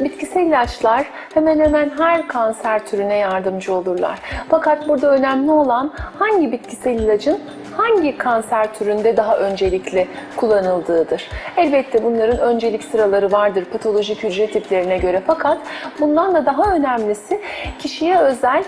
Bitkisel ilaçlar hemen hemen her kanser türüne yardımcı olurlar. Fakat burada önemli olan hangi bitkisel ilacın hangi kanser türünde daha öncelikli kullanıldığıdır. Elbette bunların öncelik sıraları vardır patolojik hücre tiplerine göre fakat bundan da daha önemlisi kişiye özel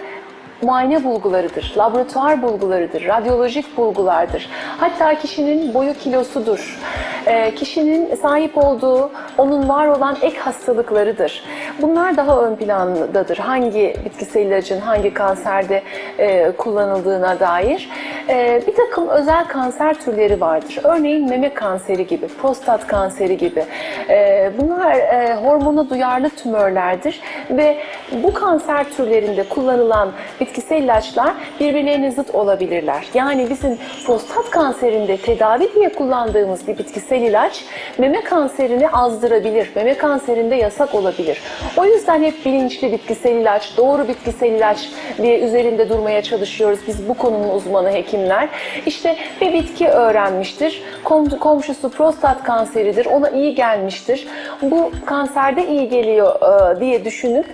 muayene bulgularıdır, laboratuvar bulgularıdır, radyolojik bulgulardır. Hatta kişinin boyu kilosudur, e, kişinin sahip olduğu, onun var olan ek hastalıklarıdır. Bunlar daha ön plandadır. Hangi bitkisel ilacın hangi kanserde e, kullanıldığına dair. E, bir takım özel kanser türleri vardır. Örneğin meme kanseri gibi, prostat kanseri gibi. E, bunlar e, hormona duyarlı tümörlerdir ve bu kanser türlerinde kullanılan bitkisel ilaçlar birbirlerine zıt olabilirler. Yani bizim prostat kanserinde tedavi diye kullandığımız bir bitkisel ilaç meme kanserini azdırabilir. Meme kanserinde yasak olabilir. O yüzden hep bilinçli bitkisel ilaç, doğru bitkisel ilaç diye üzerinde durmaya çalışıyoruz. Biz bu konunun uzmanı hekimler. İşte bir bitki öğrenmiştir. Kom- komşusu prostat kanseridir. Ona iyi gelmiştir. Bu kanserde iyi geliyor e, diye düşünüp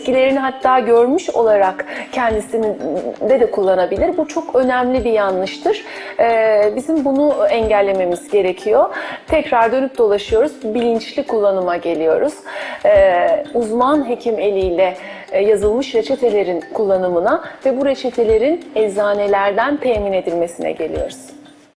etkilerini hatta görmüş olarak kendisinin de de kullanabilir. Bu çok önemli bir yanlıştır. E, Bizim bunu engellememiz gerekiyor. Tekrar dönüp dolaşıyoruz. Bilinçli kullanıma geliyoruz. E, Uzman hekim eliyle e, yazılmış reçetelerin kullanımına ve bu reçetelerin eczanelerden temin edilmesine geliyoruz.